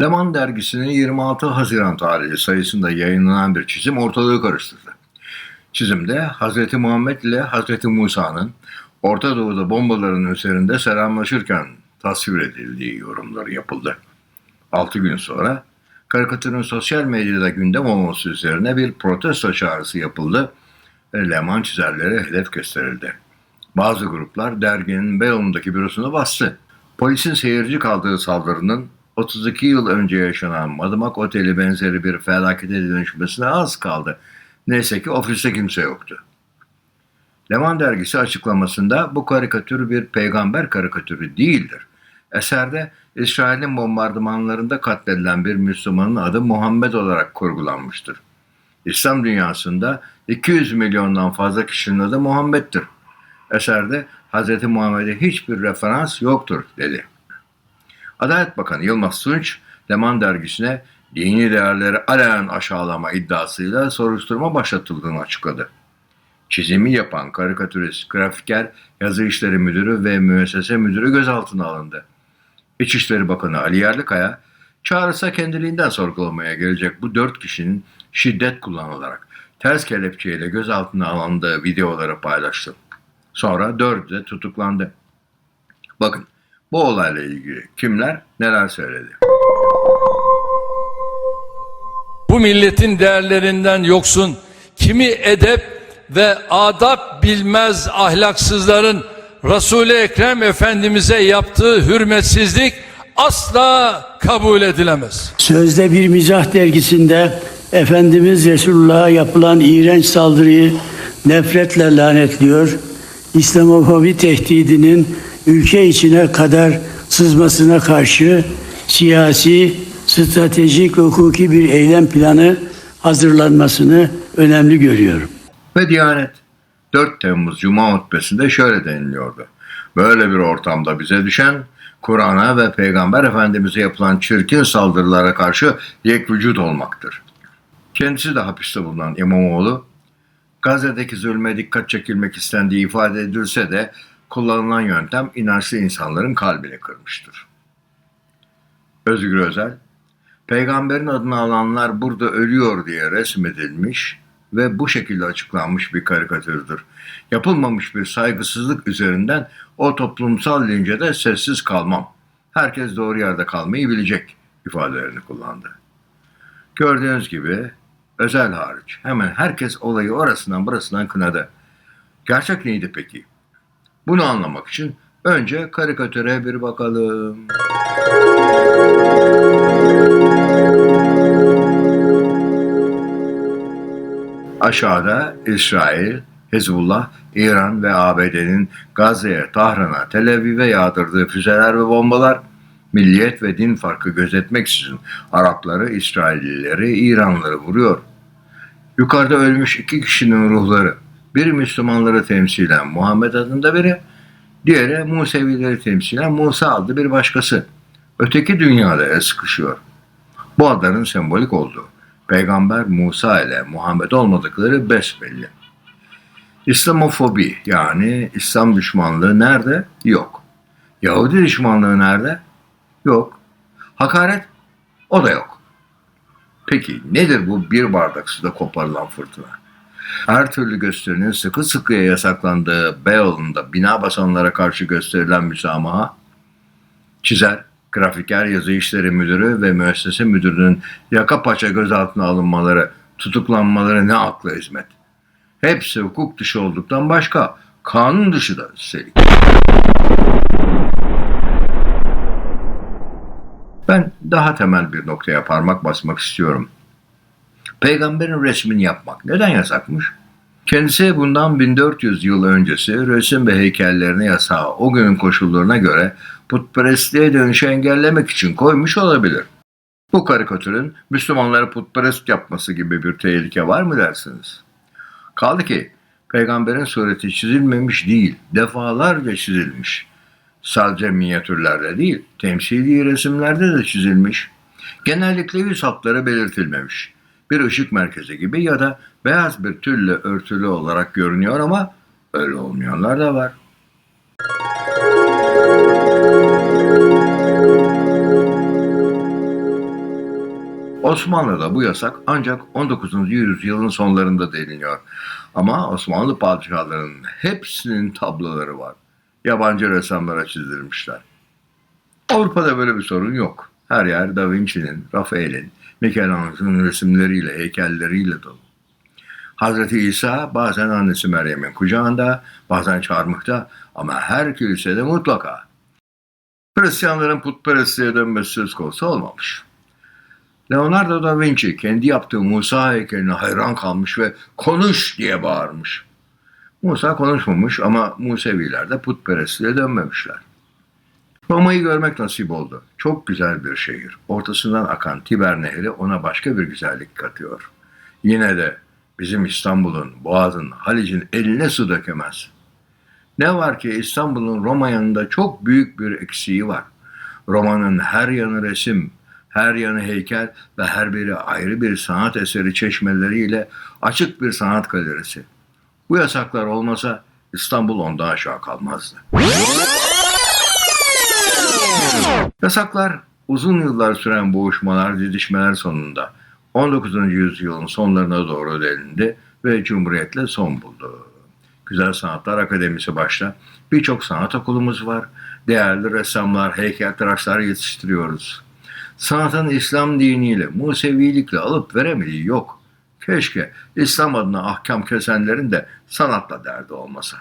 Leman dergisinin 26 Haziran tarihli sayısında yayınlanan bir çizim ortalığı karıştırdı. Çizimde Hz. Muhammed ile Hz. Musa'nın Orta Doğu'da bombaların üzerinde selamlaşırken tasvir edildiği yorumları yapıldı. 6 gün sonra karikatürün sosyal medyada gündem olması üzerine bir protesto çağrısı yapıldı ve Leman çizerlere hedef gösterildi. Bazı gruplar derginin Beyoğlu'ndaki bürosunu bastı. Polisin seyirci kaldığı saldırının 32 yıl önce yaşanan Madımak Oteli benzeri bir felakete dönüşmesine az kaldı. Neyse ki ofiste kimse yoktu. Leman dergisi açıklamasında bu karikatür bir peygamber karikatürü değildir. Eserde İsrail'in bombardımanlarında katledilen bir Müslümanın adı Muhammed olarak kurgulanmıştır. İslam dünyasında 200 milyondan fazla kişinin adı Muhammed'dir. Eserde Hz. Muhammed'e hiçbir referans yoktur dedi. Adalet Bakanı Yılmaz Tunç, Leman dergisine dini değerleri alenen aşağılama iddiasıyla soruşturma başlatıldığını açıkladı. Çizimi yapan karikatürist, grafiker, yazı işleri müdürü ve müessese müdürü gözaltına alındı. İçişleri Bakanı Ali Yerlikaya, çağrısa kendiliğinden sorgulamaya gelecek bu dört kişinin şiddet kullanılarak ters kelepçeyle gözaltına alındığı videoları paylaştı. Sonra dördü de tutuklandı. Bakın bu olayla ilgili kimler neler söyledi. bu milletin değerlerinden yoksun, kimi edep ve adap bilmez ahlaksızların Resul-i Ekrem Efendimiz'e yaptığı hürmetsizlik asla kabul edilemez. Sözde bir mizah dergisinde Efendimiz Resulullah'a yapılan iğrenç saldırıyı nefretle lanetliyor. İslamofobi tehdidinin ülke içine kadar sızmasına karşı siyasi, stratejik, hukuki bir eylem planı hazırlanmasını önemli görüyorum. Ve Diyanet 4 Temmuz Cuma hutbesinde şöyle deniliyordu. Böyle bir ortamda bize düşen Kur'an'a ve Peygamber Efendimiz'e yapılan çirkin saldırılara karşı yek vücut olmaktır. Kendisi de hapiste bulunan İmamoğlu, Gazze'deki zulme dikkat çekilmek istendiği ifade edilse de kullanılan yöntem inançlı insanların kalbini kırmıştır. Özgür Özel, peygamberin adını alanlar burada ölüyor diye resmedilmiş ve bu şekilde açıklanmış bir karikatürdür. Yapılmamış bir saygısızlık üzerinden o toplumsal lince de sessiz kalmam. Herkes doğru yerde kalmayı bilecek ifadelerini kullandı. Gördüğünüz gibi özel hariç hemen herkes olayı orasından burasından kınadı. Gerçek neydi peki? Bunu anlamak için önce karikatüre bir bakalım. Aşağıda İsrail, Hezbollah, İran ve ABD'nin Gazze'ye, Tahran'a, Tel Aviv'e yağdırdığı füzeler ve bombalar, milliyet ve din farkı gözetmeksizin Arapları, İsraillileri, İranlıları vuruyor. Yukarıda ölmüş iki kişinin ruhları, biri Müslümanları temsilen Muhammed adında biri, diğeri Musevileri temsilen Musa adlı bir başkası. Öteki dünyada el sıkışıyor. Bu adların sembolik olduğu, Peygamber Musa ile Muhammed olmadıkları besbelli. İslamofobi yani İslam düşmanlığı nerede? Yok. Yahudi düşmanlığı nerede? Yok. Hakaret? O da yok. Peki nedir bu bir bardak suda koparılan fırtına? Her türlü gösterinin sıkı sıkıya yasaklandığı Beyoğlu'nda bina basanlara karşı gösterilen müsamaha, çizer, grafiker yazı işleri müdürü ve müessese müdürünün yaka paça gözaltına alınmaları, tutuklanmaları ne akla hizmet. Hepsi hukuk dışı olduktan başka, kanun dışı da üstelik. Ben daha temel bir noktaya parmak basmak istiyorum. Peygamberin resmini yapmak neden yasakmış? Kendisi bundan 1400 yıl öncesi resim ve heykellerine yasağı o günün koşullarına göre putperestliğe dönüşü engellemek için koymuş olabilir. Bu karikatürün Müslümanları putperest yapması gibi bir tehlike var mı dersiniz? Kaldı ki peygamberin sureti çizilmemiş değil, defalarca çizilmiş. Sadece minyatürlerde değil, temsili resimlerde de çizilmiş. Genellikle yüz hatları belirtilmemiş. Bir ışık merkezi gibi ya da beyaz bir tülle örtülü olarak görünüyor ama öyle olmayanlar da var. Osmanlı'da bu yasak ancak 19. yüzyılın sonlarında deliniyor. Ama Osmanlı padişahlarının hepsinin tabloları var. Yabancı ressamlara çizdirmişler. Avrupa'da böyle bir sorun yok. Her yer Da Vinci'nin, Rafael'in, Michelangelo'nun resimleriyle, heykelleriyle dolu. Hazreti İsa bazen annesi Meryem'in kucağında, bazen çarmıhta ama her kilisede mutlaka. Hristiyanların putperestliğe dönmesi söz konusu olmamış. Leonardo da Vinci kendi yaptığı Musa heykeline hayran kalmış ve konuş diye bağırmış. Musa konuşmamış ama Museviler de putperestliğe dönmemişler. Roma'yı görmek nasip oldu. Çok güzel bir şehir. Ortasından akan Tiber Nehri ona başka bir güzellik katıyor. Yine de bizim İstanbul'un, Boğaz'ın, Halic'in eline su dökemez. Ne var ki İstanbul'un Roma yanında çok büyük bir eksiği var. Roma'nın her yanı resim, her yanı heykel ve her biri ayrı bir sanat eseri çeşmeleriyle açık bir sanat galerisi. Bu yasaklar olmasa İstanbul ondan aşağı kalmazdı. Yasaklar uzun yıllar süren boğuşmalar, didişmeler sonunda 19. yüzyılın sonlarına doğru delindi ve Cumhuriyet'le son buldu. Güzel Sanatlar Akademisi başta birçok sanat okulumuz var. Değerli ressamlar, heykeltıraşlar yetiştiriyoruz. Sanatın İslam diniyle, Musevilikle alıp veremediği yok. Keşke İslam adına ahkam kesenlerin de sanatla derdi olmasa.